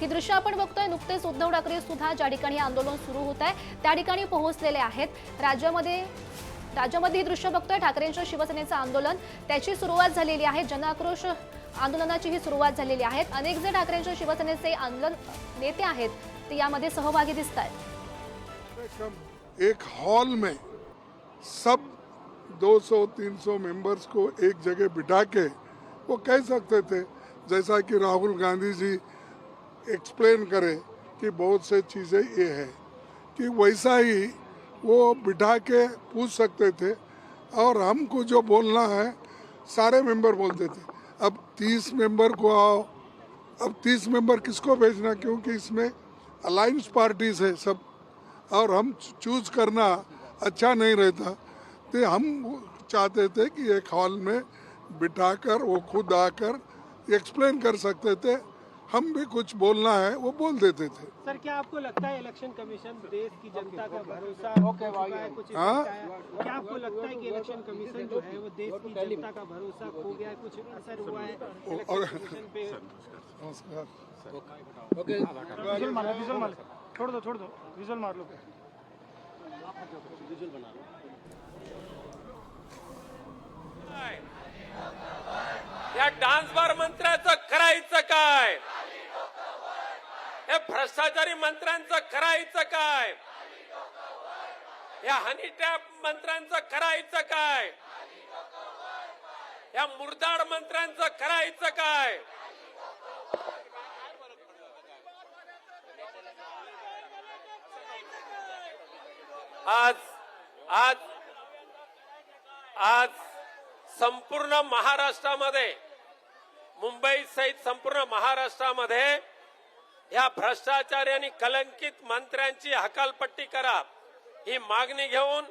ही दृश्य आपण बघतोय. नुकतेच उद्धव ठाकरे सुद्धा ज्या ठिकाणी आंदोलन सुरू होत आहे त्या ठिकाणी पोहोचलेले आहेत. राज्यामध्ये राज्यामध्ये ही दृश्य बघतोय. ठाकरेंच्या शिवसेनेचं आंदोलन त्याची सुरुवात झालेली आहे. जनआक्रोश आंदोलनाची ही सुरुवात झालेली आहे. अनेक जे ठाकरेंच्या शिवसेनेचे आंदोलन नेते आहेत ते यामध्ये सहभागी दिसत आहेत एक हॉल में सब 200-300 मेंबर्स को एक जगह बिठा के वो कह सकते थे जैसा कि राहुल गांधी जी एक्सप्लेन करे कि बहुत से चीज़ें ये है कि वैसा ही वो बिठा के पूछ सकते थे और हमको जो बोलना है, सारे मेंबर बोलते थे। अब 30 मेंबर को आओ। अब 30 मेंबर किसको भेजना? क्योंकि इसमें अलायंस पार्टीज़ है सब। और हम चूज़ करना अच्छा नहीं रहता। तो हम चाहते थे कि एक हॉल में बिठाकर वो खुद आकर एक्सप्लेन कर सकते थे। हम भी कुछ बोलना है वो बोल देते थे। सर क्या आपको लगता है इलेक्शन कमीशन देश की जनता का भरोसा खो चुका है? कुछ हाँ? क्या आपको लगता है कि इलेक्शन कमीशन जो है वो देश की जनता का भरोसा खो गया है? कुछ असर हुआ है इलेक्शन और- नमस्कार। विजुअल मार विजुअल मार छोड़ दो छोड़ दो। विजुअल मार लो या डान्स बार मंत्र्याचं करायचं काय? या भ्रष्टाचारी मंत्र्यांचं करायचं काय? या हनी ट्रॅप मंत्र्यांचं करायचं काय? या मुरदाड मंत्र्यांचं करायचं काय? आज आज आज संपूर्ण महाराष्ट्रामध्ये मुंबई सहित संपूर्ण महाराष्ट्रामध्ये या भ्रष्टाचारी आणि कलंकित मंत्र्यांची हकालपट्टी करा. ही मागणी घेऊन